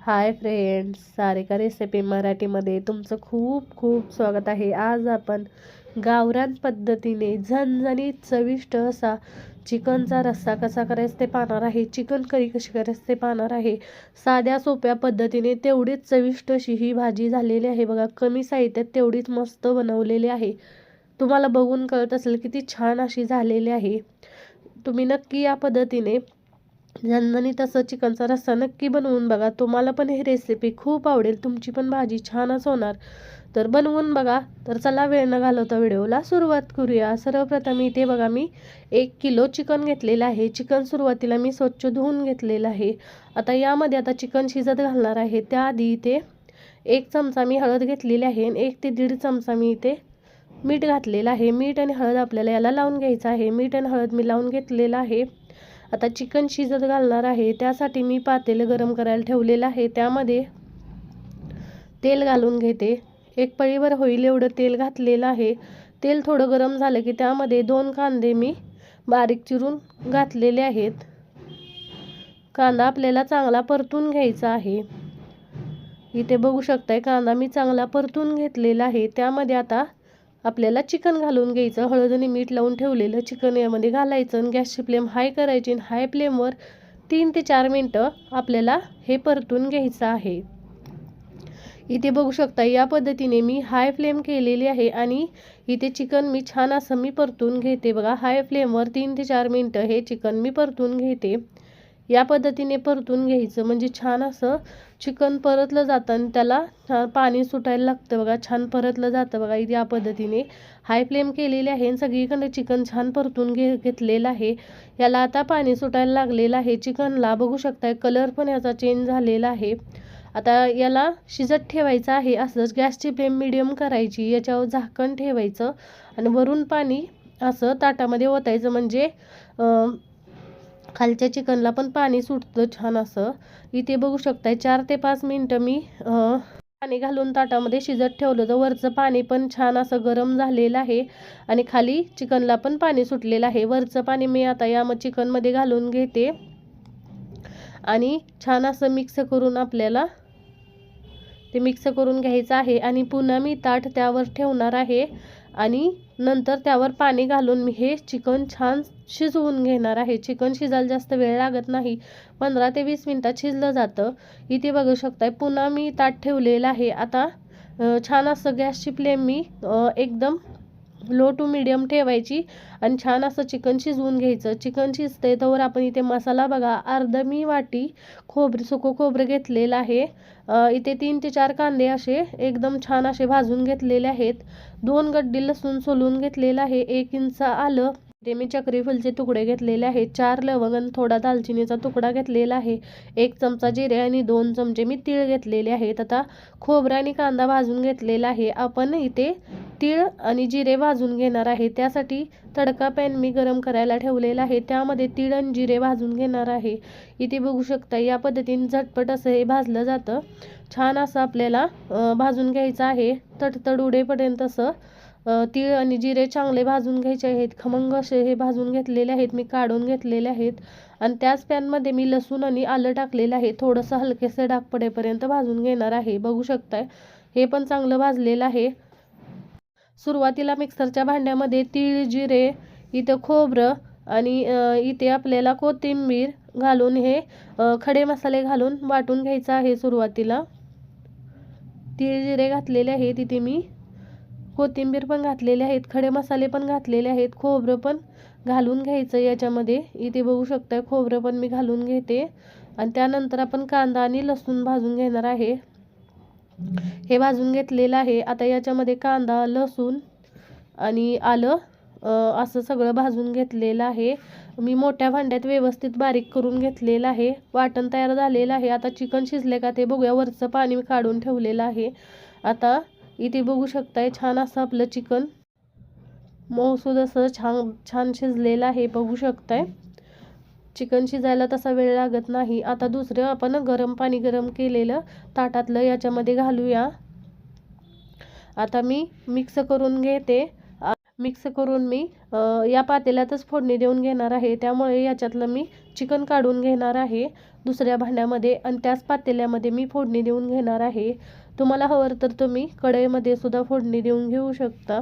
Hi friends Sarika recipe मराठीमध्ये तुमचं खूप खूप स्वागत आहे. आज आपण गावरान पद्धतीने झणझणीत चविष्ट असा चिकनचा रस्सा कसा करायचा ते पाहणार आहे. चिकन करी कशी करायचं ते पाहणार आहे. साध्या सोप्या पद्धतीने तेवढीच चविष्ट अशी ही भाजी झालेली आहे. बघा कमी साहित्यात तेवढीच मस्त बनवलेली आहे. तुम्हाला बघून कळत असेल किती छान अशी झालेली आहे. तुम्ही नक्की या पद्धतीने झणझणीत असं चिकनचा रस्सा नक्की बनवून बघा. तुम्हाला पण ही रेसिपी खूप आवडेल. तुमची पण भाजी छानच होणार. तर बनवून बघा. तर चला वेळ न घालवता व्हिडिओला सुरुवात करूया. सर्वप्रथम इथे बघा मी एक किलो चिकन घेतलेलं आहे. चिकन सुरुवातीला मी स्वच्छ धुवून घेतलेलं आहे. आता यामध्ये आता चिकन शिजत घालणार आहे. त्याआधी इथे एक चमचा मी हळद घेतलेली आहे आणि एक ते दीड चमचा मी इथे मीठ घातलेलं आहे. मीठ आणि हळद आपल्याला याला लावून घ्यायचं आहे. मीठ आणि हळद मी लावून घेतलेलं आहे. आता चिकन शिजत घालणार आहे. त्यासाठी मी पातेलं गरम करायला ठेवलेलं आहे. त्यामध्ये तेल घालून घेते. एक पळीवर होईल एवढं तेल घातलेलं आहे. तेल थोडं गरम झालं की त्यामध्ये दोन कांदे मी बारीक चिरून घातलेले आहेत. कांदा आपल्याला चांगला परतून घ्यायचा आहे. इथे बघू शकताय कांदा मी चांगला परतून घेतलेला आहे. त्यामध्ये आता आपल्याला चिकन घालून घ्यायचं हळद आणि मीठ लावून ठेवलेलं चिकन यामध्ये घालायचं आणि गॅसची फ्लेम हाय करायची आणि हाय फ्लेमवर तीन ते चार मिनटं आपल्याला हे परतून घ्यायचं आहे. इथे बघू शकता या पद्धतीने मी हाय फ्लेम केलेली आहे आणि इथे चिकन मी छान असं मी परतून घेते. बघा हाय फ्लेमवर तीन ते चार मिनटं हे चिकन मी परतून घेते. या पद्धतीने परतून घ्यायचं. म्हणजे छान असं चिकन परतलं जातं आणि त्याला छान पाणी सुटायला लागतं बघा. छान परतलं जातं बघा या पद्धतीने. हाय फ्लेम केलेली आहे आणि सगळीकडे चिकन छान परतून घे घेतलेलं आहे. याला आता पाणी सुटायला लागलेलं आहे. चिकनला बघू शकताय कलर पण याचा चेंज झालेला आहे. आता याला शिजत ठेवायचं आहे. असंच गॅसची फ्लेम मिडियम करायची. याच्यावर झाकण ठेवायचं आणि वरून पाणी असं ताटामध्ये ओतायचं. म्हणजे खालच्या चिकनला पण पाणी सुटतं छान असं. इथे बघू शकताय चार ते पाच मिनटं मी पाणी घालून ताटामध्ये शिजत ठेवलं तर वरचं पाणी पण छान असं गरम झालेलं आहे आणि खाली चिकनला पण पाणी सुटलेलं आहे. वरचं पाणी मी आता या मग चिकनमध्ये घालून घेते. आणि छान असं मिक्स करून आपल्याला ते मिक्स करून घ्यायचं आहे. आणि पुन्हा मी ताट त्यावर ठेवणार आहे. आणि नंतर त्यावर पाणी घालून मी हे चिकन छान शिजवून घेणार आहे. चिकन शिजायला जास्त वेळ लागत नाही. पंधरा ते वीस मिनटात शिजलं जातं. इथे बघू शकताय पुन्हा मी ताट ठेवलेलं आहे. आता छान असं गॅसची फ्लेम मी एकदम लो टू मिडियम ठेवायची आणि छान असं चिकन शिजवून घ्यायचं. चिकन शिजते तर आपण इथे मसाला बघा अर्ध मी वाटी खोबरे सुकं खोबरं घेतलेलं आहे. इथे तीन ते चार कांदे असे एकदम छान असे भाजून घेतलेले आहेत. दोन गड्डी लसूण सोलून घेतलेलं आहे एक इंच आलं. ते मी चक्री फुलचे तुकडे घेतलेले आहेत. चार लवंग आणि थोडा दालचिनीचा तुकडा घेतलेला आहे. एक चमचा जिरे आणि दोन चमचे मी तीळ घेतलेले आहेत. आता खोबरा आणि कांदा भाजून घेतलेला आहे. आपण इथे तीळ आणि जिरे भाजून घेणार आहे. त्यासाठी तडका पॅन मी गरम करायला ठेवलेला आहे. त्यामध्ये तीळ आणि जिरे भाजून घेणार आहे. इथे बघू शकता या पद्धतीने झटपट असं हे भाजलं जातं. छान असं आपल्याला भाजून घ्यायचं आहे. तडतड उडेपर्यंत असं तीळ आणि जिरे चांगले भाजून घ्यायचे आहेत. खमंग असे हे भाजून घेतलेले आहेत. मी काढून घेतलेले आहेत. आणि त्याच पॅनमध्ये मी लसूण आणि आलं टाकलेलं आहे. थोडंसं हलकेसं डाग पडेपर्यंत भाजून घेणार आहे. बघू शकताय हे पण चांगलं भाजलेलं आहे. सुरुवातीला मिक्सरच्या भांड्यामध्ये तीळ जिरे इथं खोबरं आणि इथे आपल्याला कोथिंबीर घालून हे खडे मसाले घालून वाटून घ्यायचं आहे सुरुवातीला. तीळ जिरे घातलेले आहे तिथे मी. कोथिंबीर पण घातलेले आहेत खडे मसाले पण घातलेले आहेत खोबरं पण घालून घ्यायचं याच्यामध्ये. इथे बघू शकता खोबरं पण मी घालून घेते. आणि त्यानंतर आपण कांदा आणि लसूण भाजून घेणार आहे. हे भाजून घेतलेलं आहे. आता याच्यामध्ये कांदा लसूण आणि आलं असं सगळं भाजून घेतलेलं आहे. मी मोठ्या भांड्यात व्यवस्थित बारीक करून घेतलेलं आहे. वाटण तयार झालेलं आहे. आता चिकन शिजले का ते बघूया. वरचं पाणी मी काढून ठेवलेलं आहे. आता इथे बघू शकताय छान असं आपलं चिकन. मऊसूद असं छान छान शिजलेलं आहे. बघू शकताय. चिकन शिजायला तसा वेळ लागत नाही. आता दुसरं आपण गरम पाणी गरम केलेलं ताटातलं याच्यामध्ये घालूया. आता मी मिक्स करून घेते. मिक्स करून मी या पातेल्यातच फोडणी देऊन घेणार आहे. त्यामुळे याच्यातलं मी चिकन काढून घेणार आहे. दुसऱ्या भांड्यामध्ये आणि त्याच पातेल्यामध्ये मी फोडणी देऊन घेणार आहे. तुम्हाला हवं तर तुम्ही कढईमध्ये सुद्धा फोडणी देऊन घेऊ शकता.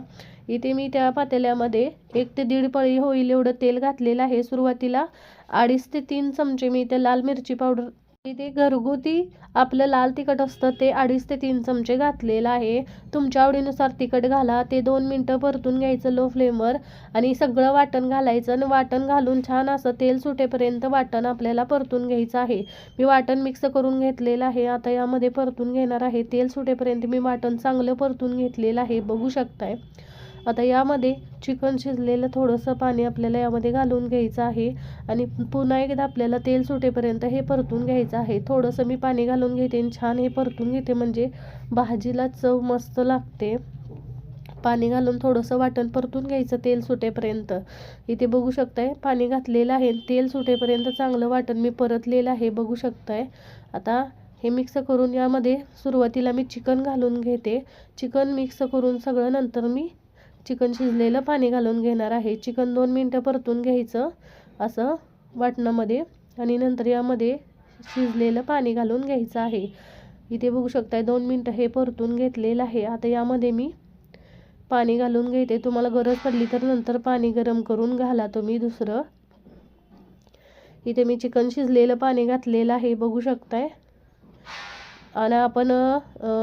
इथे मी त्या पातेल्यामध्ये एक ते दीड पळी होईल एवढं तेल घातलेलं आहे. सुरुवातीला अडीच ते तीन चमचे मी इथे लाल मिरची पावडर इथे घरगुती आपलं लाल तिखट असतं ते अडीच ते तीन चमचे घातलेलं आहे. तुमच्या आवडीनुसार तिखट घाला ते दोन मिनटं परतून घ्यायचं लो फ्लेमवर आणि सगळं वाटण घालायचं आणि वाटण घालून छान असं तेल सुटेपर्यंत वाटण आपल्याला परतून घ्यायचं आहे. मी वाटण मिक्स करून घेतलेलं आहे. आता यामध्ये परतून घेणार आहे. तेल सुटेपर्यंत मी वाटण चांगलं परतून घेतलेलं आहे. बघू शकताय. आता यामध्ये चिकन शिजलेलं थोडंसं पाणी आपल्याला यामध्ये घालून घ्यायचं आहे. आणि पुन्हा एकदा आपल्याला तेल सुटेपर्यंत हे परतून घ्यायचं आहे. थोडंसं मी पाणी घालून घेते आणि छान हे परतून घेते. म्हणजे भाजीला चव मस्त लागते. पाणी घालून थोडंसं वाटण परतून घ्यायचं तेल सुटेपर्यंत. इथे बघू शकताय पाणी घातलेलं आहे तेल सुटेपर्यंत चांगलं वाटण मी परतलेलं आहे. बघू शकताय. आता हे मिक्स करून यामध्ये सुरुवातीला मी चिकन घालून घेते. चिकन मिक्स करून सगळं नंतर मी चिकन शिजलेलं पाणी घालून घेणार आहे. चिकन दोन मिनटं परतून घ्यायचं असं वाटणामध्ये आणि नंतर यामध्ये शिजलेलं पाणी घालून घ्यायचं आहे. इथे बघू शकताय दोन मिनटं हे परतून घेतलेलं आहे. आता यामध्ये मी पाणी घालून घेते. तुम्हाला गरज पडली तर नंतर पाणी गरम करून घाला तुम्ही दुसरं. इथे मी चिकन शिजलेलं पाणी घातलेलं आहे. बघू शकताय. आणि आपण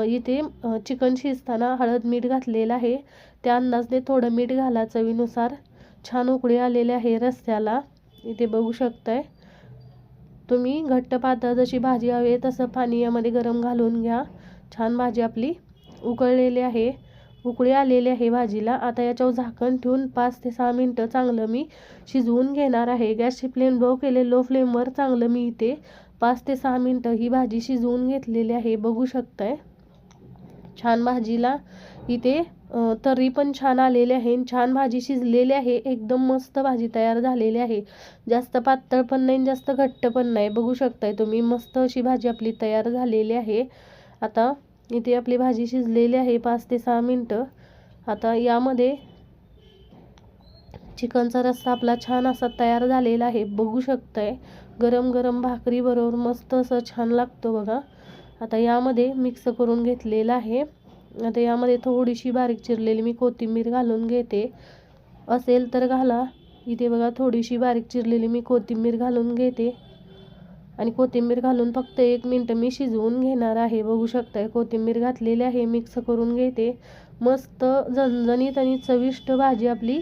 इथे चिकन शिजताना हळद मीठ घातलेलं आहे. त्या अंदाजने थोडं मीठ घाला चवीनुसार. छान उकळी आलेली आहे रस्त्याला. इथे बघू शकताय. तुम्ही घट्ट पातळ जशी भाजी हवी आहे तसं पाणी यामध्ये गरम घालून घ्या. छान भाजी आपली उकळलेली आहे. उकळी आलेली आहे भाजीला. आता याच्यावर झाकण ठेवून पाच ते सहा मिनटं चांगलं मी शिजवून घेणार आहे. गॅसची फ्लेम लो केले लो फ्लेमवर चांगलं मी इथे पाच ते सहा मिनटं ही भाजी शिजवून घेतलेली आहे. बघू शकताय. छान भाजीला इथे तर्री पण छान आलेले आहे. आणि छान भाजी शिजलेली आहे. एकदम मस्त भाजी तयार झालेली आहे. जास्त पातळ पण नाही आणि जास्त घट्ट पण नाही. बघू शकताय तुम्ही मस्त अशी भाजी आपली तयार झालेली आहे. आता इथे आपली भाजी शिजलेली आहे पाच ते सहा मिनटं. आता यामध्ये चिकनचा रस्सा आपला छान असा तयार झालेला आहे. बघू शकताय गरम गरम भाकरीबरोबर मस्त असं छान लागतो बघा. आता यामध्ये मिक्स करून घेतलेलं आहे. आता यामध्ये थोडीशी बारीक चिरलेली मी कोथिंबीर घालून घेते. असेल तर घाला. इथे बघा थोडीशी बारीक चिरलेली मी कोथिंबीर घालून घेते. आणि कोथिंबीर घालून फक्त एक मिनटं मी शिजवून घेणार आहे. बघू शकताय कोथिंबीर घातलेली आहे मिक्स करून घेते. मस्त झणझणीत आणि चविष्ट भाजी आपली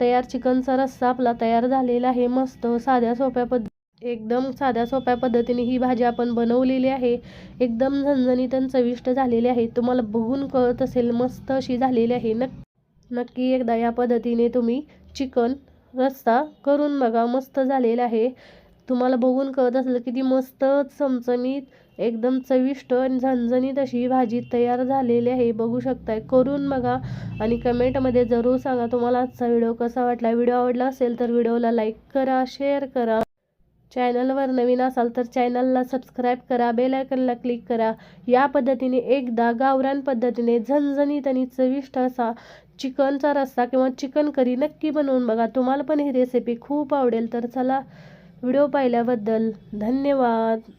तयार चिकनचा रस्सा आपला तयार झालेला आहे. मस्त साध्या सोप्या पद्धती एकदम साध्या सोप्या पद्धतीने ही भाजी आपण बनवलेली आहे. एकदम झणझणीत आणि चविष्ट झालेली आहे. तुम्हाला बघून कळत असेल मस्त अशी झालेली आहे. नक् नक्की एकदा या पद्धतीने तुम्ही चिकन रस्ता करून बघा. मस्त झालेला आहे. तुम्हाला बघून कळत असलं किती मस्त चमचमीत एकदम चविष्ट आणि झणझणीत अशी ही भाजी तयार झालेली आहे. बघू शकताय. करून बघा आणि कमेंटमध्ये जरूर सांगा तुम्हाला आजचा व्हिडिओ कसा वाटला. व्हिडिओ आवडला असेल तर व्हिडिओला लाईक करा शेअर करा. चॅनलवर नवीन असाल तर चॅनलला सबस्क्राईब करा बेल आयकनला क्लिक करा. या पद्धतीने एकदा गावरान पद्धतीने झणझणीत आणि चविष्ट असा चिकनचा रस्सा किंवा चिकन करी नक्की बनवून बघा. तुम्हाला पण ही रेसिपी खूप आवडेल. तर चला व्हिडिओ पाहिल्याबद्दल धन्यवाद.